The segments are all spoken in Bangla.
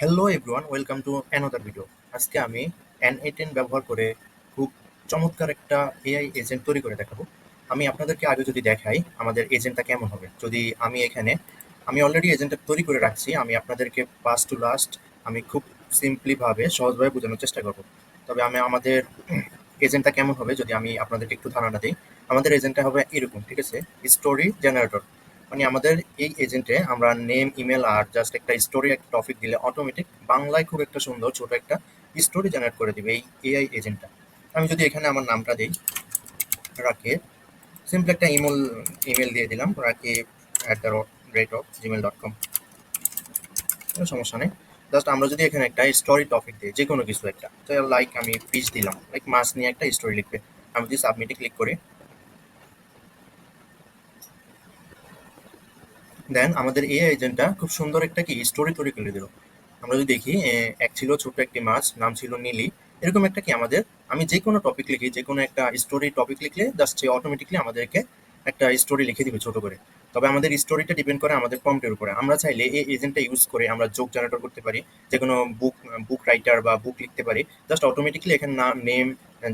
Hello everyone welcome to another video আজকে আমি এন এইটেন ব্যবহার করে খুব চমৎকার একটা এআই এজেন্ট তৈরি করে দেখাবো। আমি আপনাদেরকে আগে যদি দেখাই, আমাদের এজেন্টটা কেমন হবে? যদি আমি এখানে, আমি অলরেডি এজেন্টটা তৈরি করে রাখছি, আমি আপনাদেরকে ফার্স্ট টু লাস্ট আমি খুব সিম্পলিভাবে সহজভাবে বোঝানোর চেষ্টা করব। তবে আমি, আমাদের এজেন্টটা কেমন হবে যদি আমি আপনাদেরকে একটু ধারণা দিই? আমাদের এজেন্টটা হবে এরকম, ঠিক আছে? স্টোরি জেনারেটর মানে আমাদের এই এজেন্টে আমরা নেম ইমেল আর জাস্ট একটা স্টোরি একটা টপিক দিলে অটোমেটিক বাংলায় খুব একটা সুন্দর ছোট একটা স্টোরি জেনারেট করে দিবে এই এআই এজেন্টটা আমি যদি এখানে আমার নামটা দিই, রাকে সিম্পল একটা ইমেল ইমেল দিয়ে দিলাম, রাকে at the rate of Gmail dot com কোনো সমস্যা নেই। জাস্ট আমরা যদি এখানে একটা স্টোরি টপিক দিই যে কোনো কিছু একটা, তো লাইক আমি ফিশ দিলাম লাইক মাছ নিয়ে একটা স্টোরি লিখবে। আমি যদি সাবমিটে ক্লিক করি দেন আমাদের এই এজেন্টটা খুব সুন্দর একটা কি স্টোরি তৈরি করে দিল। আমরা যদি দেখি এক ছিল ছোট একটি মাছ, নাম ছিল নীলি। এরকম একটা কি আমাদের, আমি যে কোনো টপিক লিখি, যে কোনো একটা স্টোরি টপিক লিখলে জাস্ট সে অটোমেটিকলি আমাদেরকে একটা স্টোরি লিখে দিবে ছোট করে। তবে আমাদের স্টোরিটা ডিপেন্ড করে আমাদের প্রম্পটের উপরে। আমরা চাইলে এই এজেন্টটা ইউজ করে আমরা জোক জেনারেটর করতে পারি, যে কোনো বুক বুক রাইটার বা বুক লিখতে পারি। জাস্ট অটোমেটিকলি এখানে নাম নেম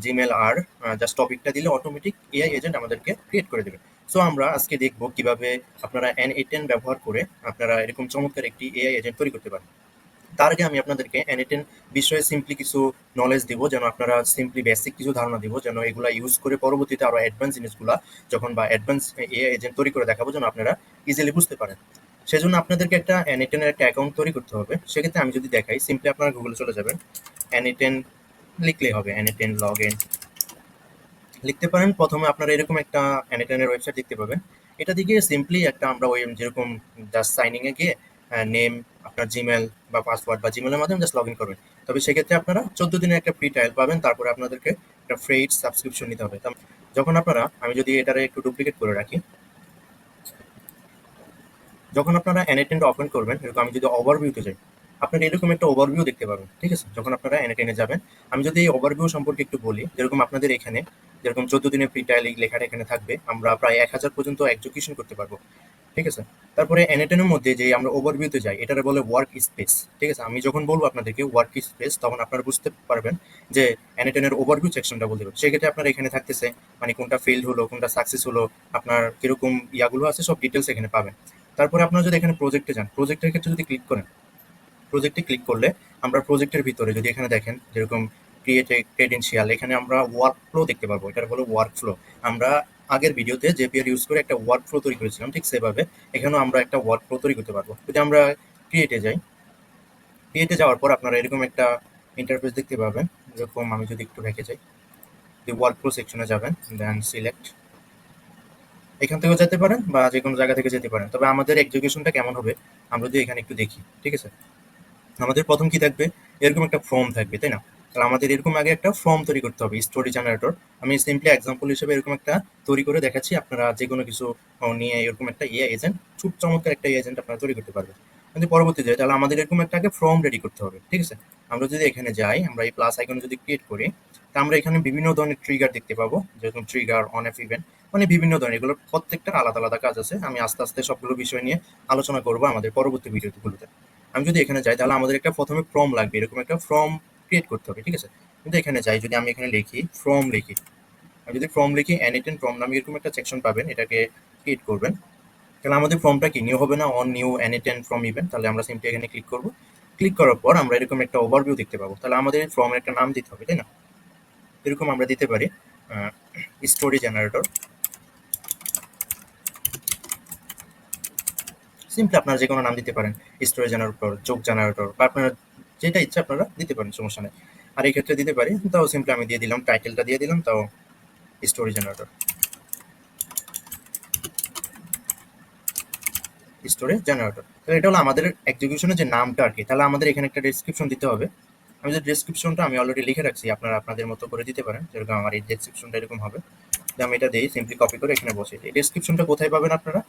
জিমেল আর জাস্ট টপিকটা দিলে অটোমেটিক এআই এজেন্ট আমাদেরকে ক্রিয়েট করে দেবে। সো আমরা আজকে দেখব কীভাবে আপনারা এন এইটেন ব্যবহার করে আপনারা এরকম চমৎকার একটি এআই এজেন্ট তৈরি করতে পারেন। তার আগে আমি আপনাদেরকে এইটেন বিষয়ে সিম্পলি কিছু নলেজ দিব, যেন আপনারা সিম্পলি বেসিক কিছু ধারণা দিব, যেন এগুলা ইউজ করে পরবর্তীতে আরও অ্যাডভান্স জিনিসগুলা যখন বা অ্যাডভান্স এআই এজেন্ট তৈরি করে দেখাবো, যেন আপনারা ইজিলি বুঝতে পারেন। সেজন্য আপনাদেরকে একটা এইটেনের একটা অ্যাকাউন্ট তৈরি করতে হবে। সেক্ষেত্রে আমি যদি দেখাই সিম্পলি আপনারা গুগলে চলে যাবেন। এইটেন লিখলেই হবে এন এইটেন লগ ইন লিখতে পারেন। প্রথমে আপনারা এরকম একটা অ্যানিটেনের ওয়েবসাইট দেখতে পাবেন। এটা দিকে সিম্পলি একটা আমরা ওই যেরকম জাস্ট সাইনিং এ গিয়ে নেম আপনার জিমেল বা পাসওয়ার্ড বা জিমেলের মাধ্যমে জাস্ট লগ ইন করবেন। তবে সেক্ষেত্রে আপনারা চোদ্দ দিনের একটা ফ্রি ট্রায়াল পাবেন। তারপরে আপনাদেরকে একটা ফ্রেড সাবস্ক্রিপশন নিতে হবে। যখন আপনারা, আমি যদি এটারে একটু ডুপ্লিকেট করে রাখি, যখন আপনারা অ্যানিটেনটা ওপেন করবেন, এরকম আমি যদি ওভারভিউতে যাই আপনারা এরকম একটা ওভারভিউ দেখতে পাবেন ঠিক আছে? যখন আপনারা এনে যাবেন, আমি যদি এই ওভারভিউ সম্পর্কে একটু বলি, যেরকম আপনাদের এখানে, যেরকম চোদ্দ দিনের ফ্রি ট্রায়াল লেখাটা এখানে থাকবে, আমরা প্রায় এক হাজার পর্যন্ত এক্সিকিউশন করতে পারব, ঠিক আছে? তারপরে এনএটেনের মধ্যে যে আমরা ওভারভিউতে যাই, এটারে বলে ওয়ার্ক স্পেস ঠিক আছে? আমি যখন বলব আপনাদেরকে ওয়ার্ক স্পেস তখন আপনারা বুঝতে পারবেন যে এনএটেনের ওভারভিউ সেকশনটা বলতে পারবেন সেক্ষেত্রে আপনার এখানে থাকতেছে মানে কোনটা ফেল্ড হলো, কোনটা সাকসেস হলো, আপনার কীরকম ইয়াগুলো আছে, সব ডিটেলস এখানে পাবেন। তারপরে আপনারা যদি এখানে প্রজেক্টে যান প্রজেক্টের ক্ষেত্রে যদি ক্লিক করেন প্রজেক্টে ক্লিক করলে আমরা প্রজেক্টের ভিতরে যদি এখানে দেখেন যেরকম ক্রিয়েট ক্রেডেন্সিয়াল এখানে আমরা ওয়ার্ক ফ্লো দেখতে পারব এটা হলো ওয়ার্ক ফ্লো আমরা আগের ভিডিওতে জেপিআর ইউজ করে একটা ওয়ার্ক ফ্লো তৈরি করেছিলাম, ঠিক সেভাবে। এখানেও আমরা একটা ওয়ার্ক ফ্লো তৈরি করতে পারব। যদি আমরা ক্রিয়েটে যাই ক্রিয়েটে যাওয়ার পর আপনারা এরকম একটা ইন্টারফেস দেখতে পাবেন। যেরকম আমি যদি একটু রেখে যাই, যে ওয়ার্ক ফ্লো সেকশনে যাবেন দেন সিলেক্ট এখান থেকেও যেতে পারেন বা যে কোনো জায়গা থেকে যেতে পারেন। তবে আমাদের এক্সিকিউশনটা কেমন হবে, আমরা যদি এখানে একটু দেখি, ঠিক আছে? আমাদের প্রথম কি থাকবে? এরকম একটা ফর্ম থাকবে, তাই না? তাহলে আমাদের এরকম আগে একটা ফর্ম তৈরি করতে হবে স্টোরি জেনারেটর আমি সিম্পলি এক্সাম্পল হিসেবে এরকম একটা তৈরি করে দেখাচ্ছি, আপনারা যে কোনো কিছু নিয়ে এরকম একটা ইয়ে এজেন্ট খুব চমৎকার একটা এজেন্ট আপনারা তৈরি করতে পারবেন। কিন্তু পরবর্তীতে, তাহলে আমাদের এরকম একটা আগে ফর্ম রেডি করতে হবে, ঠিক আছে? আমরা যদি এখানে যাই, আমরা এই প্লাস আইকন যদি ক্রিয়েট করি, তা আমরা এখানে বিভিন্ন ধরনের ট্রিগার দেখতে পাবো, যেরকম ট্রিগার অন এফ ইভেন্ট মানে বিভিন্ন ধরনের, এগুলোর প্রত্যেকটা আলাদা আলাদা কাজ আছে। আমি আস্তে আস্তে সবগুলো বিষয় নিয়ে আলোচনা করব আমাদের পরবর্তী ভিডিওগুলোতে আমি যদি এখানে যাই, তাহলে আমাদের একটা প্রথমে ফর্ম লাগবে, এরকম একটা ফর্ম ক্রিয়েট করতে হবে, ঠিক আছে? কিন্তু এখানে যাই, যদি আমি এখানে লিখি ফর্ম লিখি, আমি যদি ফর্ম লিখি অ্যানিটেন ফর্ম নামে এরকম একটা সেকশন পাবেন, এটাকে ক্রিয়েট করবেন। তাহলে আমাদের ফর্মটা কি? নিউ হবে না অন নিউ অ্যানিটেন ফর্ম ইভেন্ট তাহলে আমরা সিম্পলি এখানে ক্লিক করব। ক্লিক করার পর আমরা এরকম একটা ওভারভিউ দেখতে পাবো। তাহলে আমাদের ফর্মের একটা নাম দিতে হবে, তাই না? এরকম আমরা দিতে পারি স্টোরি জেনারেটর সিম্পলি আপনারা যে কোনো নাম দিতে পারেন স্টোরি জেনারেটর যোগ জেনারেটর বা আপনারা যেটা ইচ্ছা আপনারা দিতে পারেন, সমস্যা নেই। আর এই ক্ষেত্রে দিতে পারি, তাও সিম্পলি আমি দিয়ে দিলাম টাইটেলটা দিয়ে দিলাম, তাও স্টোরি জেনারেটর স্টোরি জেনারেটর তাহলে এটা হলো আমাদের এক্সিকিউশনের যে নামটা আর কি। তাহলে আমাদের এখানে একটা ডিসক্রিপশন দিতে হবে। আমি যে ডিসক্রিপশনটা আমি অলরেডি লিখে রাখছি, আপনারা আপনাদের মতো করে দিতে পারেন, যেরকম আমার এই ডিসক্রিপশনটা এরকম হবে। আমি এটা দিই সিম্পলি কপি করে এখানে বসে এই ডিসক্রিপশনটা কোথায় পাবেন আপনারা?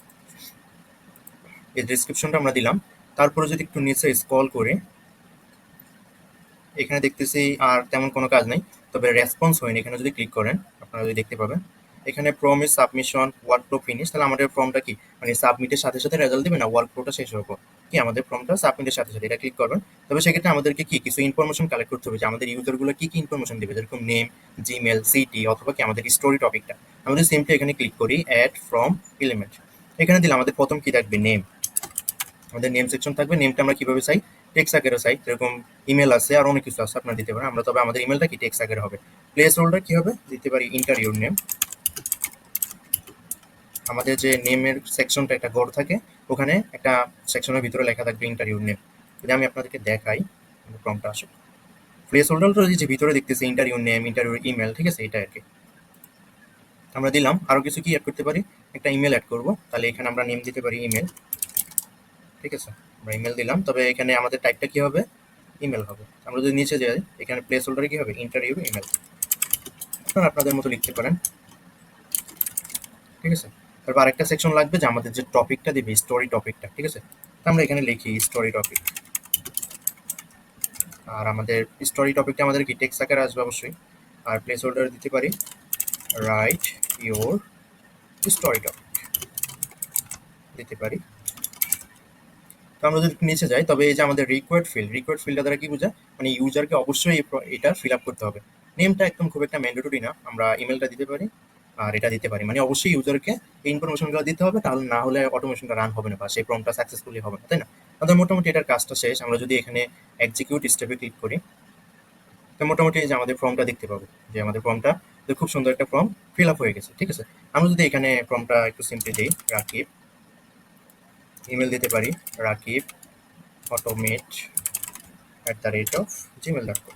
এই ডিসক্রিপশনটা আমরা দিলাম। তারপরে যদি একটু নিচে স্ক্রল করে, এখানে দেখতেছি আর তেমন কোনো কাজ নেই, তবে রেসপন্স হয়নি। এখানে যদি ক্লিক করেন, আপনারা যদি দেখতে পাবেন। এখানে promise submission work flow finish তাহলে আমাদের ফর্মটা কি? মানে সাবমিটের সাথে সাথে রেজাল্ট দেবে না ওয়ার্ক ফ্লোটা শেষ পর কি আমাদের ফর্মটা সাবমিটের সাথে সাথে? এটা ক্লিক করবেন। তবে সেক্ষেত্রে আমাদেরকে কি কিছু ইনফরমেশন কালেক্ট করতে হবে, যে আমাদের ইউজারগুলো কি কি ইনফরমেশন দেবে? যেরকম নেম জিমেল সিটি অথবা কি আমাদের স্টোরি টপিকটা আমাদের সিম্পলি এখানে ক্লিক করি অ্যাড ফ্রম এলিমেন্ট এখানে দিলে আমাদের প্রথম কি থাকবে? নেম আমাদের নেম সেকশন থাকবে। নেমটা আমরা কীভাবে চাই? টেক্স আকারে চাই। যেরকম ইমেল আছে আর অনেক কিছু আছে, আপনারা দিতে পারেন। আমরা তবে আমাদের ইমেলটা কি? টেক্স আকারে হবে। প্লেস হোল্ডার কি হবে? দিতে পারি ইন্টারভিউ নেম আমাদের যে নেমের সেকশনটা একটা গড় থাকে, ওখানে একটা সেকশনের ভিতরে লেখা থাকবে ইন্টারভিউ নেম যদি আমি আপনাদেরকে দেখাই ফর্মটা আসুক। প্লেস হোল্ডারটা যে ভিতরে দেখতেছি ইন্টারভিউ নেম ইন্টারভিউ ইমেল ঠিক আছে? এটা আর কি। আমরা দিলাম। আরও কিছু কি অ্যাড করতে পারি? একটা ইমেল অ্যাড করব। তাহলে এখানে আমরা নেম দিতে পারি ইমেল ঠিক আছে? আমরা ইমেল দিলাম, তবে এখানে আমাদের টাইপটা কি হবে? ইমেল হবে। আমরা যদি নিচে যাই, এখানে প্লেস হোল্ডারে কি হবে? ইন্টারভিউ ইমেল আপনারা আপনাদের মতো লিখতে পারেন। ঠিক আছে? তারপর আরেকটা সেকশন লাগবে যে আমাদের যে টপিকটা দিবে স্টোরি টপিকটা ঠিক আছে? আমরা এখানে লিখি স্টোরি টপিক আর আমাদের স্টোরি টপিকটা আমাদের কি? টেক্সট আকারে আসবে অবশ্যই। আর প্লেস হোল্ডার দিতে পারি। রাইট ইওর স্টোরি টপিক দিতে পারি। তো আমরা যদি নিচে যাই, তবে এই যে আমাদের রিকোয়ার্ড ফিল্ড রিকোয়ার্ড ফিল্ডটা দ্বারা কি বোঝায়? মানে ইউজারকে অবশ্যই এটা ফিল আপ করতে হবে। নেমটা একদম খুব একটা ম্যান্ডেটরি না, আমরা ইমেলটা দিতে পারি, আর এটা দিতে পারি। মানে অবশ্যই ইউজারকে এই ইনফরমেশনগুলো দিতে হবে তাহলে না হলে অটোমেশনটা রান হবে না, বা সেই প্রমটা সাকসেসফুলি হবে না, তাই না? আমাদের মোটামুটি এটার কাজটা শেষ। আমরা যদি এখানে এক্সিকিউট স্টেপে ক্লিক করি, তো মোটামুটি যে আমাদের ফর্মটা দেখতে পাবো, যে আমাদের ফর্মটা খুব সুন্দর একটা ফর্ম ফিল আপ হয়ে গেছে, ঠিক আছে? আমরা যদি এখানে ফর্মটা একটু সিম্পলি দিই রাকিব ইমেল দিতে পারি, Rakib automate at the rate of Gmail dot com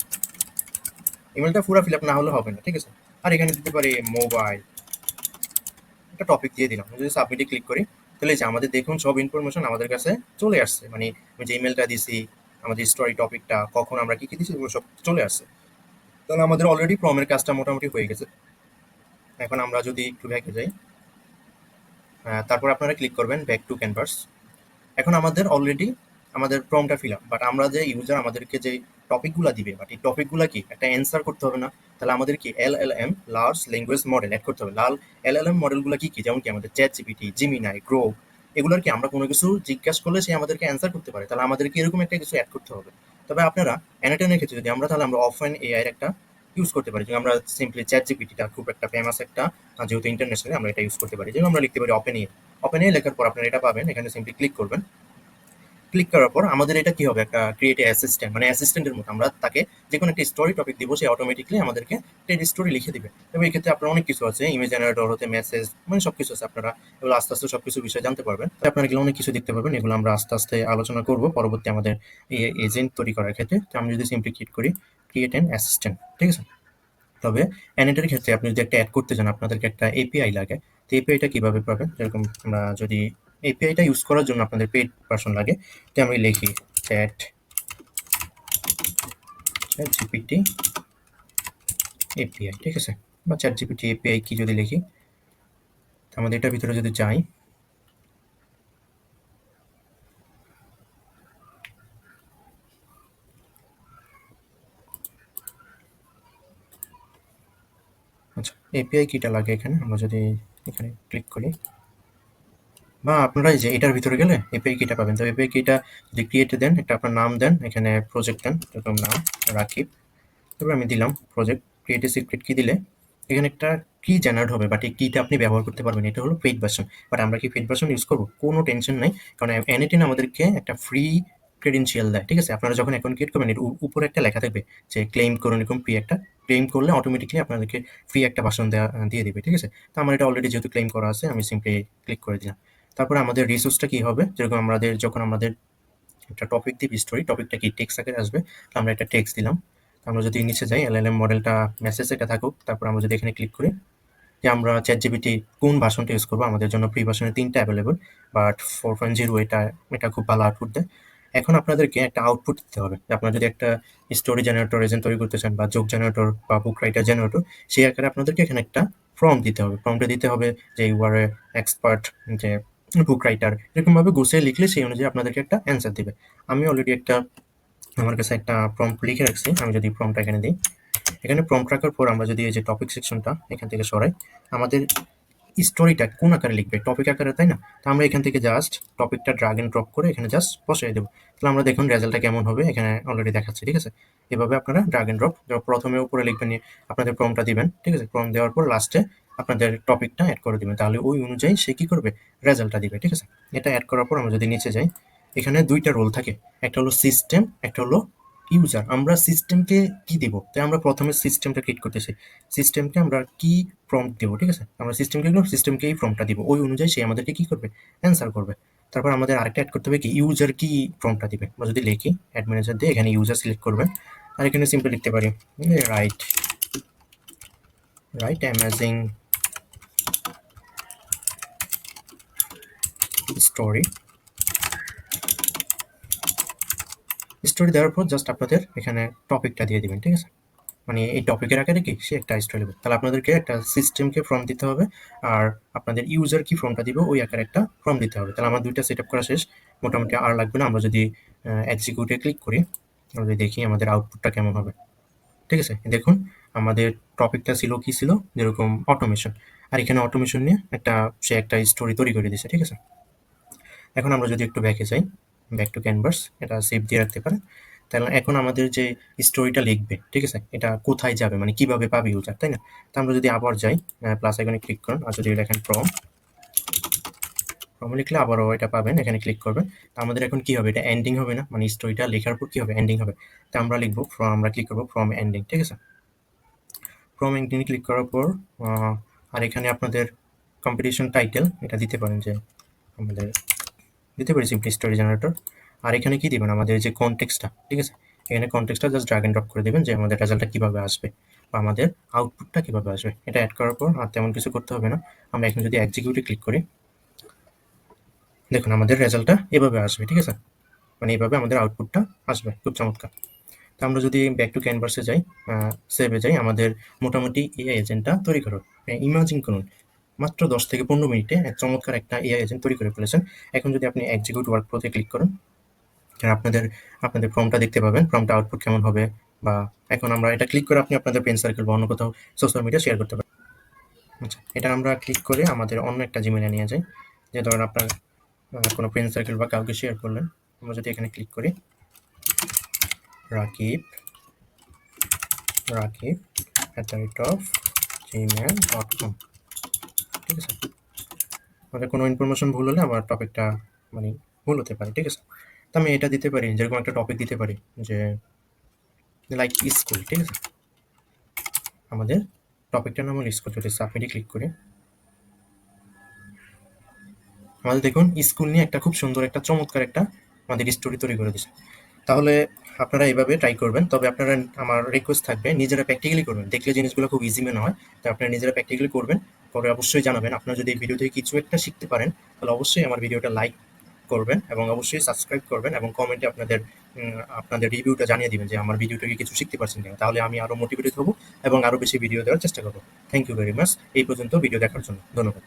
ইমেলটা পুরো ফিল আপ না হলে হবে না, ঠিক আছে? আর এখানে দিতে পারি মোবাইল একটা টপিক দিয়ে দিলাম। যদি সাবমিটে ক্লিক করি, তাহলে যে আমাদের দেখুন সব ইনফরমেশন আমাদের কাছে চলে আসছে। মানে আমি যে ইমেলটা দিছি, আমাদের স্টোরি টপিকটা কখন আমরা কী কী দিছি, এগুলো সব চলে আসছে। তাহলে আমাদের অলরেডি প্রমের কাজটা মোটামুটি হয়ে গেছে। এখন আমরা যদি একটু ব্যাকে যাই তারপর আপনারা ক্লিক করবেন ব্যাক টু ক্যানভাস এখন আমাদের অলরেডি আমাদের প্রমটা ফিল আপ বাট আমরা যে ইউজার আমাদেরকে যে টপিকগুলো দিবে বাট এই টপিকগুলো কি? একটা অ্যান্সার করতে হবে না। তাহলে আমাদের কি L L M large language model add করতে হবে। লাল এল এল এম মডেলগুলো কি কি? যেমন কি আমাদের চ্যাট জিপিটি জিমিনাই গ্রো এগুলোর কি আমরা কোনো কিছু জিজ্ঞাসা করলে সে আমাদেরকে অ্যান্সার করতে পারে। তাহলে আমাদেরকে এরকম একটা কিছু অ্যাড করতে হবে। তবে আপনারা অ্যানাটেনের ক্ষেত্রে যদি আমরা তাহলে আমরা অফলাইন এআই এর একটা ইউজ করতে পারি। যেমন আমরা সিম্পলি চ্যাট জিপিটিটা খুব একটা ফেমাস একটা যেহেতু ইন্টারন্যাশনালি আমরা এটা ইউজ করতে পারি। যেমন আমরা লিখতে পারি ওপেন এ ওপেন এ লেখার পর আপনারা এটা পাবেন, এখানে সিম্পলি ক্লিক করবেন। ক্লিক করার পর আমাদের এটা কি হবে? একটা ক্রিয়েট অ্যাসিস্ট্যান্ট মানে অ্যাসিস্ট্যান্টের মতো। আমরা তাকে যে কোনো একটা স্টোরি টপিক দিব, সে অটোমেটিকলি আমাদেরকে একটা স্টোরি লিখে দিবে। এবং এই ক্ষেত্রে আপনার অনেক কিছু আছে ইমেজ জেনারেটর হতে মেসেজ মানে সব কিছু আছে আপনারা এগুলো আস্তে আস্তে সব কিছু বিষয়ে জানতে পারবেন। আপনারা এগুলো অনেক কিছু দেখতে পাবেন এগুলো আমরা আস্তে আস্তে আলোচনা করব পরবর্তী আমাদের এই এজেন্ট তৈরি করার ক্ষেত্রে। তো আমি যদি সিম্পলি ক্লিক করি ক্রিয়েট অ্যান অ্যাসিস্ট্যান্ট ঠিক আছে? তবে অ্যানেটের ক্ষেত্রে আপনি যদি একটা অ্যাড করতে চান, আপনাদেরকে একটা এপিআই লাগে। তো এপিআইটা কীভাবে পাবেন? যেরকম আমরা যদি এপিআইটা ইউজ করার জন্য আপনাদের পেড ভার্সন লাগে, তো আমি লিখি চ্যাট চ্যাট জিপিটি এপিআই ঠিক আছে? বা চ্যাট জিপিটি এপিআই কি যদি লিখি আমাদের এটার ভিতরে যদি যাই আচ্ছা এপিআই কিটা লাগে এখানে, আমরা যদি এখানে ক্লিক করি। বা আপনারা এই যে এটার ভিতরে গেলে এপিআই কিটা পাবেন। তো এপিআই কিটা যদি ক্রিয়েটে দেন, একটা আপনার নাম দেন, এখানে প্রজেক্ট দেন, এরকম নাম, রাকিব। তারপর আমি দিলাম প্রজেক্ট ক্রিয়েট সিক্রেট কি দিলে এখানে একটা কি জেনারেট হবে বাট এই কিটা আপনি ব্যবহার করতে পারবেন, এটা হলো পেইড ভার্সন বাট আমরা কি পেইড ভার্সন ইউজ করব? কোনো টেনশন নাই, কারণ এনএটিন আমাদেরকে একটা ফ্রি ক্রেডেন্সিয়াল দেয়, ঠিক আছে? আপনারা যখন অ্যাকাউন্ট ক্রিয়েট করবেন, এর উপরে একটা লেখা থাকবে যে ক্লেম করুন এরকম ফ্রি একটা ক্লেম করলে অটোমেটিকলি আপনাদেরকে ফ্রি একটা ভার্সন দেওয়া দিয়ে দিবে, ঠিক আছে? তো আমার এটা অলরেডি যেহেতু ক্লেম করা আছে, আমি সিম্পলি ক্লিক করে দিলাম। তারপরে আমাদের রিসোর্সটা কী হবে? যেরকম আমাদের, যখন আমাদের একটা টপিক দিই স্টোরি টপিকটা কি? টেক্স আকারে আসবে আমরা একটা টেক্স দিলাম। আমরা যদি নিচে যাই এলএলএম মডেলটা মেসেজ এটা থাকুক, তারপর আমরা যদি এখানে ক্লিক করি, যে আমরা চ্যাট জিবিটি কোন ভার্সনটা ইউজ করব, আমাদের জন্য প্রি ভার্সনে তিনটা available but four point zero এটা এটা খুব ভালো আউটপুট দেয়। এখন আপনাদেরকে একটা আউটপুট দিতে হবে। আপনারা যদি একটা স্টোরি জেনারেটর এজেন্ট তৈরি করতে চান বা যোগ জেনারেটর বা বুক রাইটার জেনারেটর সেই আকারে আপনাদেরকে এখানে একটা ফর্ম দিতে হবে। ফর্মটা দিতে হবে যে ইউ আর এক্সপার্ট যে বুক রাইটার এরকমভাবে গুছিয়ে লিখলে সেই অনুযায়ী আপনাদেরকে একটা অ্যান্সার দিবে। আমি অলরেডি একটা, আমার কাছে একটা প্রম্পট লিখে রাখছি। আমি যদি প্রম্পটটা এখানে দিই। এখানে প্রম্পট রাখার পর আমরা যদি এই যে টপিক সেকশনটা এখান থেকে সরাই, আমাদের স্টোরিটা কোন আকারে লিখবে? টপিক আকারে, তাই না? তো আমরা এখান থেকে জাস্ট টপিকটা ড্রাগ এন্ড ড্রপ করে এখানে জাস্ট বসিয়ে দেবো। তাহলে আমরা দেখুন রেজাল্টটা কেমন হবে, এখানে অলরেডি দেখাচ্ছে, ঠিক আছে? এভাবে আপনারা ড্রাগ এন্ড ড্রপ প্রথমে উপরে লিখবেন, আপনাদের প্রমটা দিবেন, ঠিক আছে? প্রম দেওয়ার পর লাস্টে আপনাদের টপিকটা অ্যাড করে দিবেন। তাহলে ওই অনুযায়ী সে কি করবে? রেজাল্টটা দিবে, ঠিক আছে? এটা অ্যাড করার পর আমরা যদি নিচে যাই, এখানে দুইটা রোল থাকে। একটা হলো সিস্টেম একটা হলো ইউজার আমরা সিস্টেমকে কি দেব? তাই আমরা প্রথমে সিস্টেমটা ক্রিয়েট করতেছি। সিস্টেমকে আমরা কি প্রম্পট দেবো, ঠিক আছে? আমরা সিস্টেমকে সিস্টেমকে এই প্রম্পটটা দিব। ওই অনুযায়ী সে আমাদেরকে কি করবে? অ্যান্সার করবে। তারপর আমাদের আরেকটা অ্যাড করতে হবে কি ইউজার কি প্রম্পটটা দিবে? আমরা যদি লিখি অ্যাড ম্যানেজার দিয়ে এখানে ইউজার সিলেক্ট করবে। আর এখানে সিম্পল লিখতে পারি write write amazing story story দেওয়ার পর জাস্ট আপনাদের এখানে টপিকটা দিয়ে দিবেন, ঠিক আছে? মানে এই টপিকের আকারে কি? সে একটা স্টোরি দেবে তাহলে আপনাদেরকে একটা সিস্টেমকে ফর্ম দিতে হবে, আর আপনাদের ইউজার কি ফর্মটা দিবে, ওই আকারে একটা ফর্ম দিতে হবে। তাহলে আমার দুইটা সেট আপ করা শেষ। মোটামুটি আর লাগবে না, আমরা যদি এক্সিকিউটে ক্লিক করি আমরা দেখি আমাদের আউটপুটটা কেমন হবে। ঠিক আছে? দেখুন, আমাদের টপিকটা ছিল, কি ছিল? যেরকম অটোমেশন আর এখানে অটোমেশন নিয়ে একটা, সে একটা স্টোরি তৈরি করে দিয়েছে, ঠিক আছে? এখন আমরা যদি একটু ব্যাকে যাই ব্যাক টু ক্যানভাস এটা সেভ দিয়ে রাখতে পারেন। তাহলে এখন আমাদের যে স্টোরিটা লিখবে, ঠিক আছে? এটা কোথায় যাবে? মানে কীভাবে পাবে ইউজার তাই না? তো আমরা যদি আবার যাই প্লাস এখানে ক্লিক করুন, আর যদি লেখেন প্রম প্রম লিখলে আবারও এটা পাবেন, এখানে ক্লিক করবেন। তো আমাদের এখন কি হবে? এটা এন্ডিং হবে না? মানে স্টোরিটা লেখার পর কি হবে? এন্ডিং হবে। তো আমরা লিখব ফ্রম আমরা ক্লিক করব ফ্রম এন্ডিং ঠিক আছে? ফ্রম এন্ডিং ক্লিক করার পর আর এখানে আপনাদের কম্পিটিশন টাইটেল এটা দিতে পারেন যে আমাদের দিতে পারি সিম্পলি স্টোরি জেনারেটর আর এখানে কি দিবেন? আমাদের যে কনটেক্সটটা ঠিক আছে? এখানে কনটেক্সটটা জাস্ট ড্রাগ এন্ড ড্রপ করে দেবেন যে আমাদের রেজাল্টটা কীভাবে আসবে বা আমাদের আউটপুটটা কীভাবে আসবে। এটা অ্যাড করার পর আর তেমন কিছু করতে হবে না। আমরা এখন যদি এক্সিকিউটে ক্লিক করি, দেখুন আমাদের রেজাল্টটা এভাবে আসবে, ঠিক আছে? মানে এইভাবে আমাদের আউটপুটটা আসবে, খুব চমৎকার। তো আমরা যদি ব্যাক টু ক্যানভাসে যাই সেভে যাই, আমাদের মোটামুটি এআই এজেন্টটা তৈরি করো ইমাজিন করুন। মাত্র দশ থেকে পনেরো মিনিটে এক চমৎকার একটা এআই এজেন্ট তৈরি করে ফেলেছেন। এখন যদি আপনি এক্সিকিউট ওয়ার্ক প্রোতে ক্লিক করেন আপনাদের আপনাদের ফর্মটা দেখতে পাবেন ফর্মটা আউটপুট কেমন হবে, বা এখন আমরা এটা ক্লিক করে আপনি আপনাদের পেন সার্কেল বা অন্য কোথাও সোশ্যাল মিডিয়া শেয়ার করতে পারেন। আচ্ছা এটা আমরা ক্লিক করে আমাদের অন্য একটা জিমেলে নিয়ে যাই, যে ধরেন আপনার কোনো ফ্রেন্ড সার্কেল বা কাউকে শেয়ার করলেন। আমরা যদি এখানে ক্লিক করি Rakib Rakib at the rate of Gmail dot com ঠিক আছে? আমাদের কোনো ইনফরমেশন ভুল হলে আমার টপিকটা মানে ভুল হতে পারে, ঠিক আছে? তো আমি এটা দিতে পারি, যেরকম একটা টপিক দিতে পারি যে লাইক স্কুল ঠিক আছে? আমাদের টপিকটার নাম হলো স্কুল যদি সাবমিটে ক্লিক করি আমাদের দেখুন স্কুল নিয়ে একটা খুব সুন্দর একটা চমৎকার একটা আমাদের স্টোরি তৈরি করে দিচ্ছে তাহলে আপনারা এইভাবে ট্রাই করবেন, তবে আপনারা আমার রিকোয়েস্ট থাকবে নিজেরা প্র্যাকটিক্যালি করবেন। দেখলে জিনিসগুলো খুব ইজি মনে হয়, তো আপনারা নিজেরা প্র্যাকটিক্যালি করবেন। পরে অবশ্যই জানাবেন। আপনারা যদি এই ভিডিও থেকে কিছু একটা শিখতে পারেন, তাহলে অবশ্যই আমার ভিডিওটা লাইক করবেন এবং অবশ্যই সাবস্ক্রাইব করবেন এবং কমেন্টে আপনাদের আপনাদের রিভিউটা জানিয়ে দিবেন যে আমার ভিডিও থেকে কিছু শিখতে পারছেন কিনা। তাহলে আমি আরও মোটিভেটেড হব এবং আরও বেশি ভিডিও দেওয়ার চেষ্টা করব। থ্যাংক ইউ ভেরি মাচ এই পর্যন্ত ভিডিও দেখার জন্য। ধন্যবাদ।